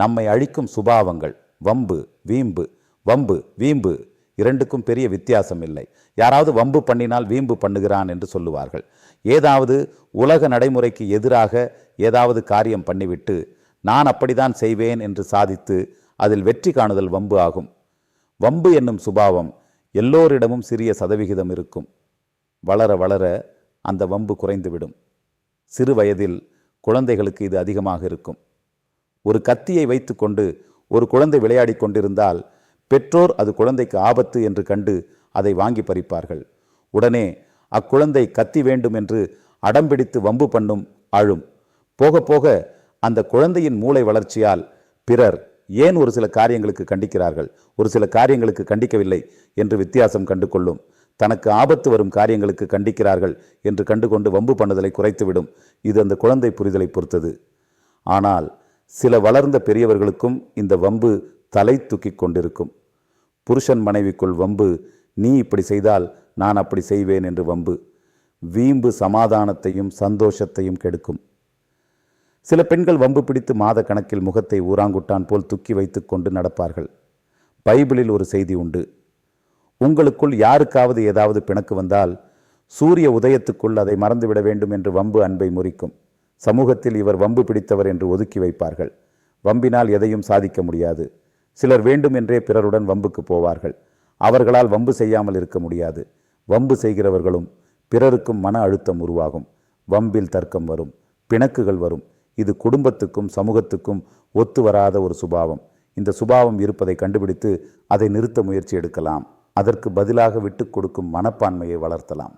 நம்மை அழிக்கும் சுபாவங்கள் வம்பு வீம்பு வம்பு வீம்பு இரண்டுக்கும் பெரிய வித்தியாசம் இல்லை. யாராவது வம்பு பண்ணினால் வீம்பு பண்ணுகிறான் என்று சொல்லுவார்கள். ஏதாவது உலக நடைமுறைக்கு எதிராக ஏதாவது காரியம் பண்ணிவிட்டு நான் அப்படிதான் செய்வேன் என்று சாதித்து அதில் வெற்றி காணுதல் வம்பு ஆகும். வம்பு என்னும் சுபாவம் எல்லோரிடமும் சிறிய சதவிகிதம் இருக்கும். வளர வளர அந்த வம்பு குறைந்துவிடும். சிறு வயதில் குழந்தைகளுக்கு இது அதிகமாக இருக்கும். ஒரு கத்தியை வைத்துக்கொண்டு ஒரு குழந்தை விளையாடி கொண்டிருந்தால் பெற்றோர் அது குழந்தைக்கு ஆபத்து என்று கண்டு அதை வாங்கி பறிப்பார்கள். உடனே அக்குழந்தை கத்தி வேண்டும் என்று அடம்பிடித்து வம்பு பண்ணும் அழும் போக போக அந்த குழந்தையின் மூளை வளர்ச்சியால் பிறர் ஏன் ஒரு சில காரியங்களுக்கு கண்டிக்கிறார்கள்? ஒரு சில காரியங்களுக்கு கண்டிக்கவில்லை என்று வித்தியாசம் கண்டு கொள்ளும் தனக்கு ஆபத்து வரும் காரியங்களுக்கு கண்டிக்கிறார்கள் என்று கண்டுகொண்டு வம்பு பண்ணுதலை குறைத்துவிடும். இது அந்த குழந்தை புரிதலை பொறுத்தது. ஆனால் சில வளர்ந்த பெரியவர்களுக்கும் இந்த வம்பு தலை தூக்கிக் கொண்டிருக்கும். புருஷன் மனைவிக்குள் வம்பு நீ இப்படி செய்தால் நான் அப்படி செய்வேன் என்று வம்பு வீம்பு சமாதானத்தையும் சந்தோஷத்தையும் கெடுக்கும். சில பெண்கள் வம்பு பிடித்து மாத கணக்கில் முகத்தை ஊராங்குட்டான் போல் துக்கி வைத்துக் கொண்டு நடப்பார்கள். பைபிளில் ஒரு செய்தி உண்டு உங்களுக்குள் யாருக்காவது ஏதாவது பிணக்கு வந்தால் சூரிய உதயத்துக்குள் அதை மறந்துவிட வேண்டும் என்று வம்பு அன்பை முறிக்கும். சமூகத்தில் இவர் வம்பு பிடித்தவர் என்று ஒதுக்கி வைப்பார்கள். வம்பினால் எதையும் சாதிக்க முடியாது. சிலர் வேண்டும் என்றே பிறருடன் வம்புக்கு போவார்கள். அவர்களால் வம்பு செய்யாமல் இருக்க முடியாது. வம்பு செய்கிறவர்களும் பிறருக்கும் மன அழுத்தம் உருவாகும். வம்பில் தர்க்கம் வரும். பிணக்குகள் வரும். இது குடும்பத்துக்கும் சமூகத்துக்கும் ஒத்து வராத ஒரு சுபாவம். இந்த சுபாவம் இருப்பதை கண்டுபிடித்து அதை நிறுத்த முயற்சி எடுக்கலாம். அதற்கு பதிலாக விட்டுக் கொடுக்கும் மனப்பான்மையை வளர்த்தலாம்.